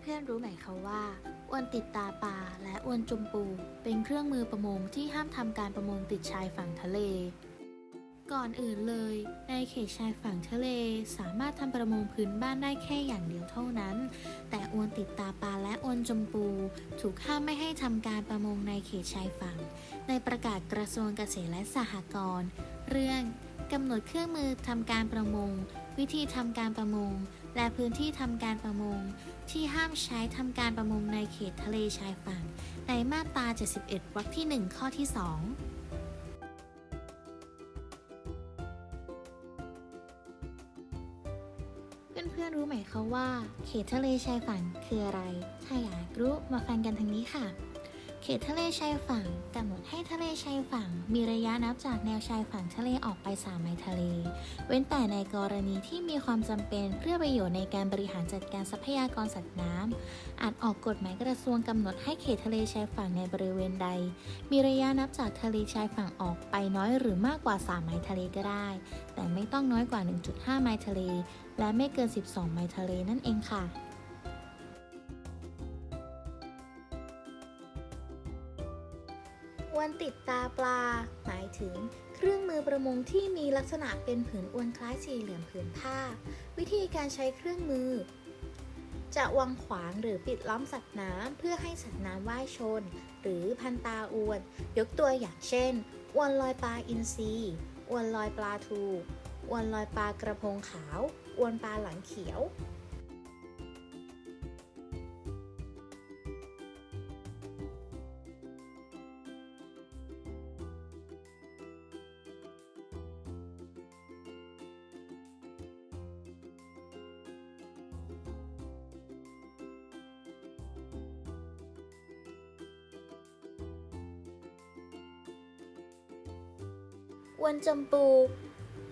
เพื่อนๆรู้ไหมคะว่าอวนติดตาปลาและอวนจุมปู เป็นเครื่องมือประมงที่ห้ามทำการประมงติดชายฝั่งทะเล ก่อนอื่นเลย ในเขตชายฝั่งทะเลสามารถทำประมงพื้นบ้านได้แค่อย่างเดียวเท่านั้น แต่อวนติดตาปลาและอวนจมปู ถูกห้ามไม่ให้ทำการประมงในเขตชายฝั่ง ในประกาศกระทรวงเกษตรและสหกรณ์เรื่องกำหนดเครื่องมือทำการประมง วิธีทำการประมง และพื้นที่ทำการประมง ที่ห้ามใช้ทำการประมงในเขตทะเลชายฝั่ง ในมาตรา 71 วรรคที่ 1 ข้อที่ 2เพื่อนๆรู้ไหมคะว่า เขตทะเลชายฝั่งคืออะไร ถ้าอยากรู้มาฟังกันทางนี้ค่ะ เขตทะเลชายฝั่งกำหนดให้ทะเลชายฝั่ง มีระยะนับจากแนวชายฝั่งทะเลออกไป 3 ไมล์ทะเล เว้นแต่ในกรณีที่มีความจำเป็นเพื่อประโยชน์ในการบริหารจัดการทรัพยากรสัตว์น้ำอาจออกกฎหมายกระทรวงกำหนดให้เขตทะเลชายฝั่งในบริเวณใด มีระยะนับจากทะเลชายฝั่งออกไปน้อยหรือมากกว่า 3 ไมล์ทะเลก็ได้ แต่ไม่ต้องน้อยกว่า 1.5 ไมล์ทะเล และไม่เกิน 12 ไมล์ทะเลนั่นเองค่ะ อวนติดตาปลา หมายถึงเครื่องมือประมงที่มีลักษณะเป็นผืนอวนคล้ายสี่เหลี่ยมผืนผ้า วิธีการใช้เครื่องมือ จะวางขวางหรือปิดล้อมสัตว์น้ำเพื่อให้สัตว์น้ำว่ายชน หรือพันตาอวน ยกตัวอย่างเช่นอวนลอยปลาอินทรีอวนลอยปลาทูอวนลอยปลากระพงขาวอวนปลาหลังเขียว อวนจมปู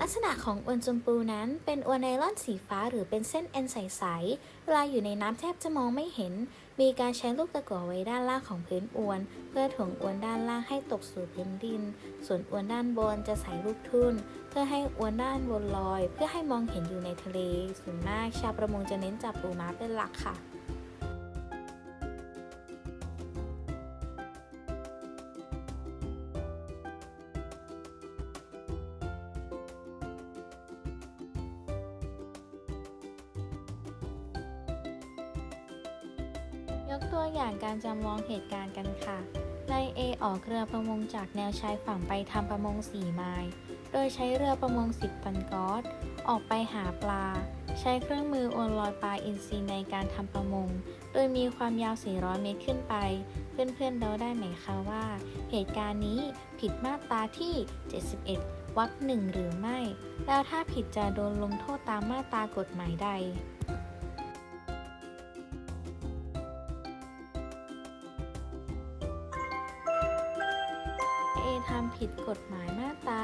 ลักษณะของอวนจมปูนั้นเป็นอวนไนลอนสีฟ้าหรือเป็นเส้นเอ็นใสๆเวลาอยู่ในน้ำแทบจะมองไม่เห็น มีการใช้ลูกตะกั่วไว้ด้านล่างของพื้นอวน เพื่อถ่วงอวนด้านล่างให้ตกสู่พื้นดิน ส่วนอวนด้านบนจะใส่ลูกทุ่น เพื่อให้อวนด้านบนลอย เพื่อให้มองเห็นอยู่ในทะเลส่วนมากชาวประมงจะเน้นจับปูม้าเป็นหลักค่ะ กตัวอย่างการจำลองเหตุการณ์กันค่ะ นายเอออกเรือประมงจากแนวชายฝั่งไปทำประมง4ไมล์โดยใช้เรือประมง10ตันกอตออกไปหาปลา ใช้เครื่องมือโอนลอยปลาอินทรีในการทำประมง โดยมีความยาว 400 เมตรขึ้นไป เพื่อนๆเดาได้ไหมคะว่า เหตุการณ์นี้ผิดมาตราที่ 71วรรคหนึ่งหรือไม่ แล้วถ้าผิดจะโดนลงโทษตามมาตรากฎหมายใด ทำผิดกฎหมายมาตรา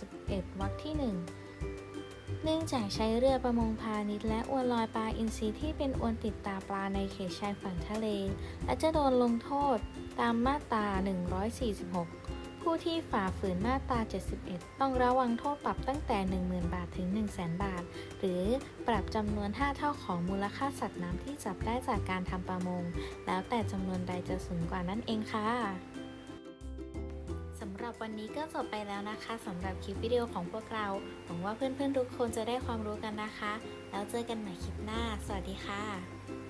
71 วรรคที่ 1 เนื่องจากใช้เรือประมงพาณิชย์และอวนลอยปลาอินทรีที่เป็นอวนติดตาปลาในเขตชายฝั่งทะเล และจะโดนลงโทษตามมาตรา 146 ผู้ที่ฝ่าฝืนมาตรา 71 ต้องระวังโทษปรับตั้งแต่ 10,000 บาทถึง 100,000 บาท หรือปรับจำนวน 5 เท่าของมูลค่าสัตว์น้ำที่จับได้จากการทำประมง แล้วแต่จำนวนใดจะสูงกว่านั่นเองค่ะ หรับวันนี้ก็จบไปแล้วนะคะสำหรับคลิปวิดีโอของพวกเรา หวังว่าเพื่อนๆทุกคนจะได้ความรู้กันนะคะ แล้วเจอกันใหม่คลิปหน้า สวัสดีค่ะ